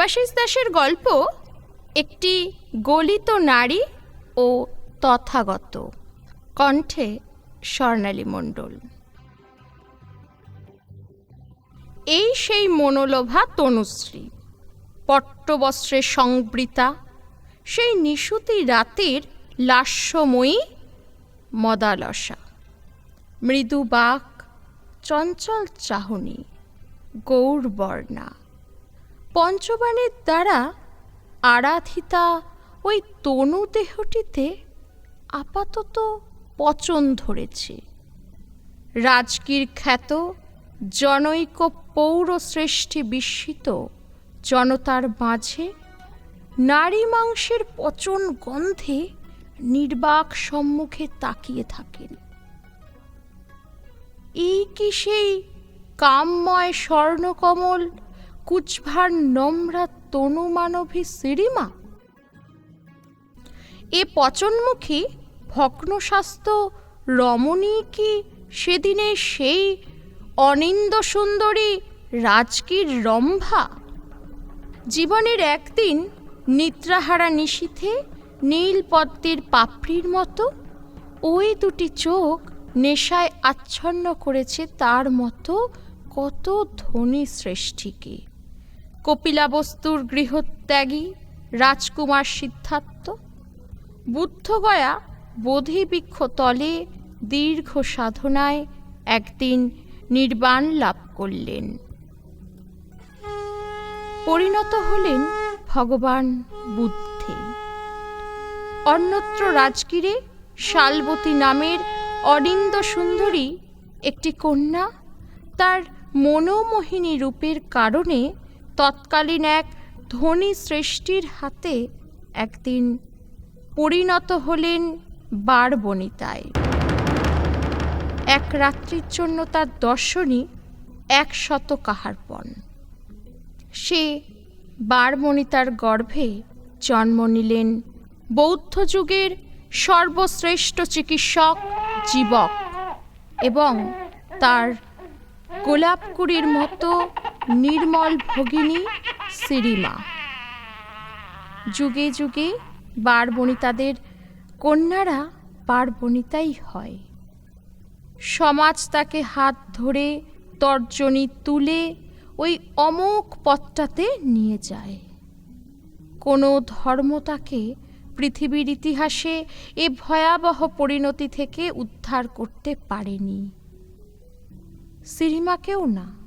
দেবাশিস দাসের গল্প একটি গলিত নারী ও তথাগত কণ্ঠে স্বর্ণালী মণ্ডল। এই সেই মনোলোভা তনুশ্রী, পট্টবস্ত্রে সংবৃতা, সেই নিশুতি রাতের লাস্যময়ী মদালসা, মৃদু বাক, চঞ্চল চাহনি, গৌরবর্ণা। পঞ্চবাণীর দ্বারা আরাধিতা ওই তনু দেহটিতে আপাতত পচন ধরেছে। রাজকীর খ্যাত জনৈক পৌরশ্রেষ্ঠী বিস্মিত জনতার মাঝে নারী মাংসের পচন গন্ধে নির্বাক সম্মুখে তাকিয়ে থাকেন। এই কি সেই কামময় স্বর্ণকমল কুচভার নম্রা তনু মানবী সিরিমা? এ পচনমুখী ভগ্নস্বাস্থ্য রমণী কি সেদিনে সেই অনিন্দ সুন্দরী রাজকীর রম্ভা? জীবনের একদিন নিদ্রাহারা নিশীথে নীল পদ্মের পাপড়ির মতো ওই দুটি চোখ নেশায় আচ্ছন্ন করেছে তার মতো কত ধনী শ্রেষ্ঠীকে কপিলাবস্তুর গৃহত্যাগী রাজকুমার সিদ্ধার্থ। বুদ্ধগয়া বোধিবৃক্ষ তলে দীর্ঘ সাধনায় একদিন নির্বাণ লাভ করলেন। পরিণত হলেন ভগবান বুদ্ধে। অন্যত্র রাজগীরে শালবতী নামের অনিন্দ সুন্দরী একটি কন্যা তার মনোমোহিনী রূপের কারণে তৎকালীন এক ধনী সৃষ্টির হাতে একদিন পরিণত হলেন বারবনিতায় এক রাত্রির জন্য তার দর্শনই একশত কাহারপণ সে বারমণিতার গর্ভে জন্ম নিলেন বৌদ্ধ যুগের সর্বশ্রেষ্ঠ চিকিৎসক জীবক এবং তার গোলাপকুড়ির মতো নির্মল ভগিনী সিরিমা। যুগে যুগে বারবণিতাদের কন্যারা বারবণিতাই হয়। সমাজ তাকে হাত ধরে, তর্জনী তুলে, ওই অমোক পথটাতে নিয়ে যায়। কোনো ধর্ম তাকে পৃথিবীর ইতিহাসে এ ভয়াবহ পরিণতি থেকে উদ্ধার করতে পারেনি। সিরিমাকেও না।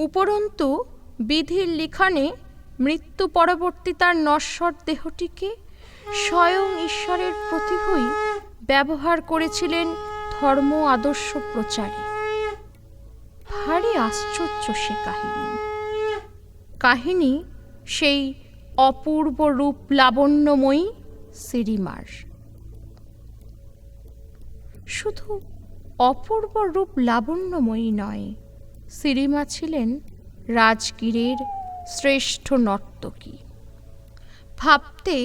উপরন্তু, বিধির লিখনে মৃত্যু পরবর্তী তার নশ্বর দেহটিকে স্বয়ং ঈশ্বরের প্রতিভই ব্যবহার করেছিলেন ধর্ম আদর্শ প্রচারে। ভারী আশ্চর্য সে কাহিনী। কাহিনী সেই অপূর্ব রূপ লাবণ্যময়ী সিরিমার। শুধু অপূর্ব রূপ লাবণ্যময়ী নয় সিরিমা ছিলেন রাজগীরের শ্রেষ্ঠ নর্তকী। ভাবতে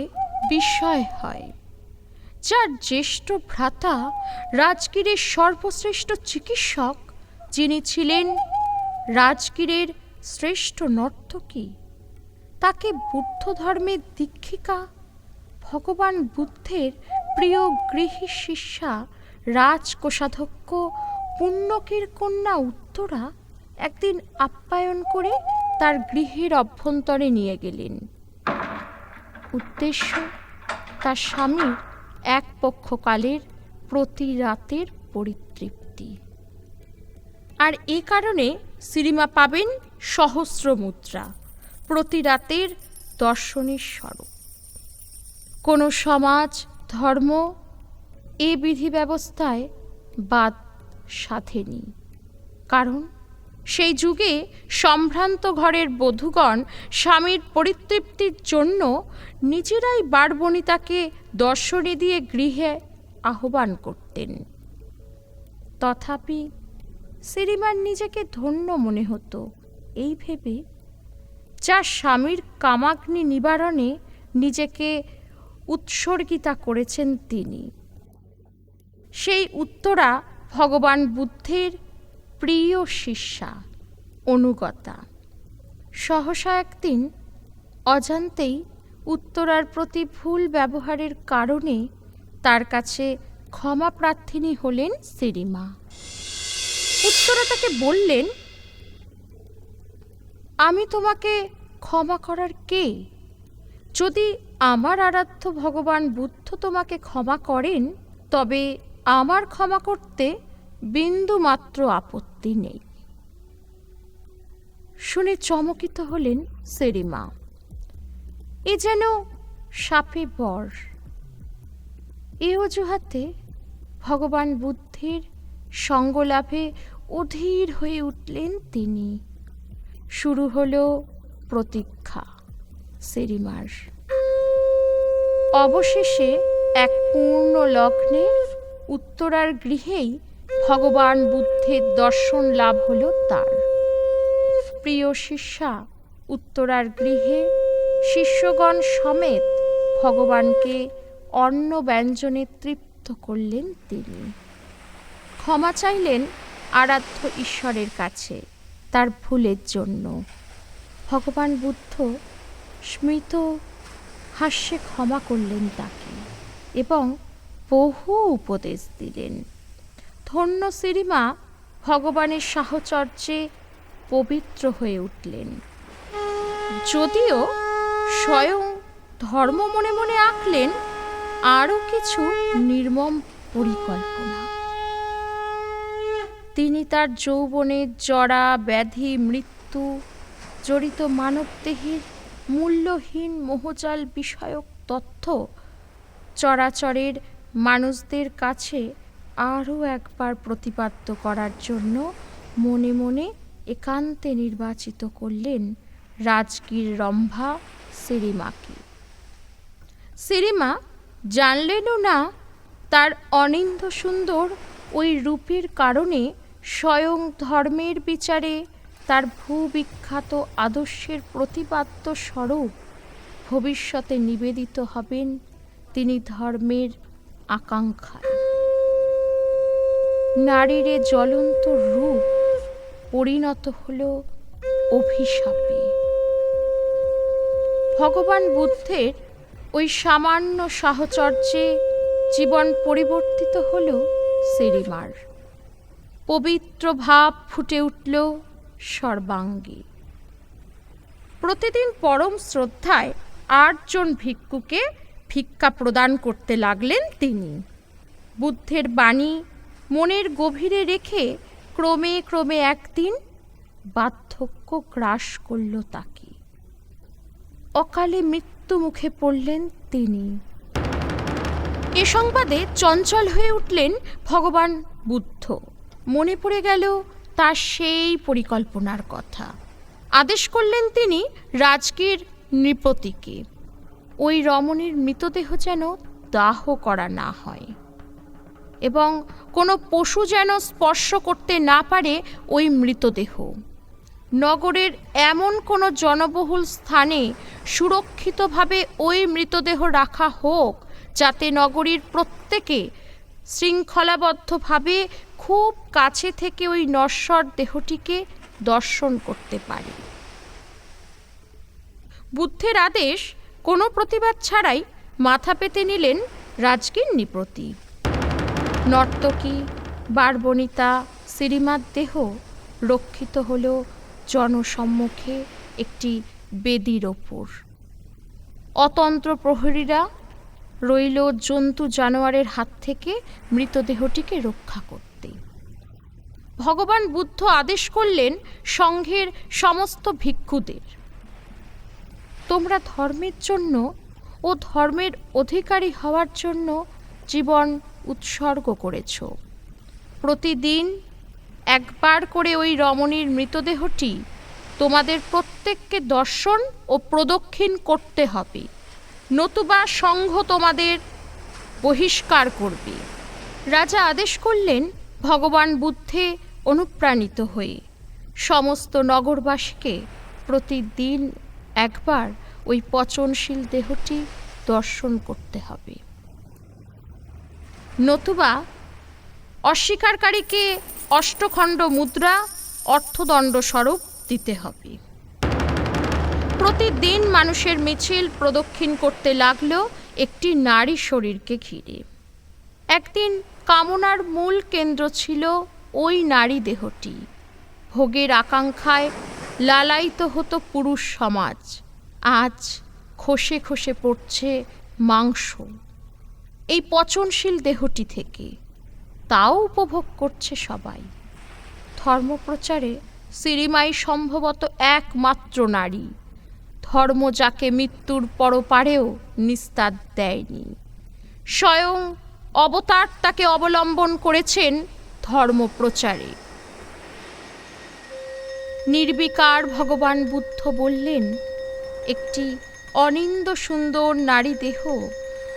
বিস্ময় হয়, যার জ্যেষ্ঠ ভ্রাতা রাজগীরের সর্বশ্রেষ্ঠ চিকিৎসক, যিনি ছিলেন রাজগীরের শ্রেষ্ঠ নর্তকী, তাকে বুদ্ধ ধর্মের দীক্ষিকা, ভগবান বুদ্ধের প্রিয় গৃহী শিষ্যা, রাজকোষাধ্যক্ষ, পুণ্যকের কন্যা উত্তরা একদিন আপ্যায়ন করে তার গৃহের অভ্যন্তরে নিয়ে গেলেন। উদ্দেশ্য, তার স্বামী এক পক্ষকালের প্রতি রাতের পরিতৃপ্তি। আর এ কারণে সিরিমা পাবেন সহস্র মুদ্রা, প্রতি রাতের দর্শনের স্বরূপ। কোনো সমাজ, ধর্ম এ বিধি ব্যবস্থায় বাদ সাধেনি, কারণ সেই যুগে সম্ভ্রান্ত ঘরের বধূগণ স্বামীর পরিতৃপ্তির জন্য নিজেরাই বারবণিতাকে দর্শনী দিয়ে গৃহে আহ্বান করতেন। তথাপি সিরিমার নিজেকে ধন্য মনে হতো এই ভেবে, যা স্বামীর কামাগ্নি নিবারণে নিজেকে উৎসর্গিতা করেছেন তিনি। সেই উত্তরা ভগবান বুদ্ধের প্রিয় শিষ্যা, অনুগতা। সহসা একদিন অজান্তেই উত্তরার প্রতি ভুল ব্যবহারের কারণে তার কাছে ক্ষমা প্রার্থিনী হলেন সিরিমা। উত্তরা তাকে বললেন, আমি তোমাকে ক্ষমা করার কে? যদি আমার আরাধ্য ভগবান বুদ্ধ তোমাকে ক্ষমা করেন, তবে আমার ক্ষমা করতে বিন্দু মাত্র আপত্তি নেই। শুনে চমকিত হলেন সেরিমা। এ যেন সাপে বর। এ অজুহাতে ভগবান বুদ্ধের সঙ্গলাভে অধীর হয়ে উঠলেন তিনি। শুরু হলো প্রতীক্ষা সেরিমার। অবশেষে এক পূর্ণ লগ্নে উত্তরার গৃহেই ভগবান বুদ্ধের দর্শন লাভ হলো তার। প্রিয় শিষ্যা, উত্তরার গৃহে শিষ্যগণ সমেত ভগবানকে অন্ন ব্যঞ্জনে তৃপ্ত করলেন তিনি। ক্ষমা চাইলেন আরাধ্য ঈশ্বরের কাছে তার ভুলের জন্য। ভগবান বুদ্ধ স্মৃত হাস্যে ক্ষমা করলেন তাকে এবং বহু উপদেশ দিলেন। ধন্য শ্রীমা ভগবানের সাহচর্যে পবিত্র হয়ে উঠলেন। যদিও স্বয়ং ধর্ম মনে মনে আঁকলেন, আরও কিছু নির্মম পরিকল্পনা। তিনি তার যৌবনের জরা, ব্যাধি, মৃত্যু, জড়িত মানবদেহের মূল্যহীন মোহজাল বিষয়ক তথ্য চরাচরের মানুষদের কাছে আরও একবার প্রতিপাদ্য করার জন্য মনে মনে একান্তে নির্বাচিত করলেন রাজগীর রম্ভা সিরিমাকে। সিরিমা জানলেনও না তার অনিন্দ সুন্দর ওই রূপের কারণে স্বয়ং ধর্মের বিচারে তার ভূবিখ্যাত আদর্শের প্রতিপাদ্য স্বরূপ ভবিষ্যতে নিবেদিত হবেন তিনি ধর্মের আকাঙ্ক্ষায়। নারীর এ জ্বলন্ত রূপ পরিণত হল অভিশাপে। ভগবান বুদ্ধের ওই সামান্য সাহচর্যে জীবন পরিবর্তিত হল সেরিমার। পবিত্র ভাব ফুটে উঠল সর্বাঙ্গে। প্রতিদিন পরম শ্রদ্ধায় আটজন ভিক্ষুকে ভিক্ষা প্রদান করতে লাগলেন তিনি। বুদ্ধের বাণী মনের গভীরে রেখে ক্রমে ক্রমে একদিন বার্ধক্য গ্রাস করল তাকে। অকালে মৃত্যু মুখে পড়লেন তিনি। এ সংবাদে চঞ্চল হয়ে উঠলেন ভগবান বুদ্ধ। মনে পড়ে গেল তার সেই পরিকল্পনার কথা। আদেশ করলেন তিনি রাজকীর নৃপতিকে। ওই রমণীর মৃতদেহ যেন দাহ করা না হয়। এবং কোনো পশু যেন স্পর্শ করতে না পারে ওই মৃতদেহ। নগরের এমন কোনো জনবহুল স্থানে সুরক্ষিতভাবে ওই মৃতদেহ রাখা হোক, যাতে নগরীর প্রত্যেকে শৃঙ্খলাবদ্ধভাবে খুব কাছে থেকে ওই নশ্বর দেহটিকে দর্শন করতে পারে। বুদ্ধের আদেশ কোনো প্রতিবাদ ছাড়াই মাথা পেতে নিলেন রাজগীর নিপ্রতি নর্তকী, বারবনিতা সিরিমার দেহ রক্ষিত হল জনসম্মুখে একটি বেদির ওপর। অতন্ত্র প্রহরীরা রইল জন্তু জানোয়ারের হাত থেকে মৃতদেহটিকে রক্ষা করতে। ভগবান বুদ্ধ আদেশ করলেন সংঘের সমস্ত ভিক্ষুদের, তোমরা ধর্মের জন্য ও ধর্মের অধিকারী হওয়ার জন্য জীবন উৎসর্গ করেছ। প্রতিদিন একবার করে ওই রমণীর মৃতদেহটি তোমাদের প্রত্যেককে দর্শন ও প্রদক্ষিণ করতে হবে। নতুবা সংঘ তোমাদের বহিষ্কার করবে। রাজা আদেশ করলেন ভগবান বুদ্ধে অনুপ্রাণিত হয়ে। সমস্ত নগরবাসীকে প্রতিদিন একবার ওই পচনশীল দেহটি দর্শন করতে হবে। নতুবা অস্বীকারীকে অষ্টখণ্ড মুদ্রা, অর্থদণ্ড স্বরূপ দিতে হবে। প্রতিদিন মানুষের মিছিল প্রদক্ষিণ করতে লাগল একটি নারী শরীরকে ঘিরে। একদিন কামনার মূল কেন্দ্র ছিল ওই নারী দেহটি। ভোগের আকাঙ্ক্ষায় লালায়িত হতো পুরুষ সমাজ। আজ খসে খসে পড়ছে মাংস। এই পচনশীল দেহটি থেকে। তাও উপভোগ করছে সবাই। ধর্মপ্রচারে সিরিমাই সম্ভবত একমাত্র নারী। ধর্ম যাকে মৃত্যুর পরপারেও নিস্তার দেয়নি। স্বয়ং অবতার তাকে অবলম্বন করেছেন ধর্মপ্রচারে। নির্বিকার ভগবান বুদ্ধ বললেন, একটি অনিন্দ সুন্দর নারী দেহ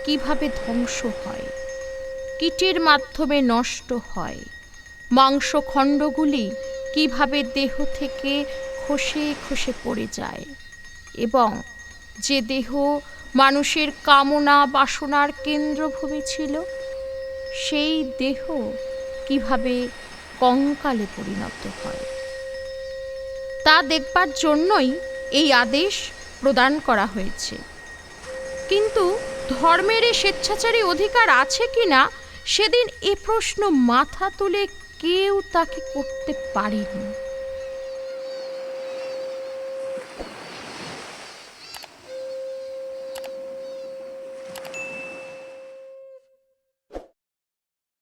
কীভাবে ধ্বংস হয়? কীটের মাধ্যমে নষ্ট হয়? মাংসখণ্ডগুলি কীভাবে দেহ থেকে খসে খসে পড়ে যায়? এবং যে দেহ মানুষের কামনা বাসনার কেন্দ্রভূমি ছিল, সেই দেহ কীভাবে কঙ্কালে পরিণত হয়? তা দেখবার জন্যই এই আদেশ প্রদান করা হয়েছে। কিন্তু ধর্মের এ স্বেচ্ছাচারী অধিকার আছে কি না, সেদিন এ প্রশ্ন মাথা তুলে কেউ তাকে করতে পারেনি।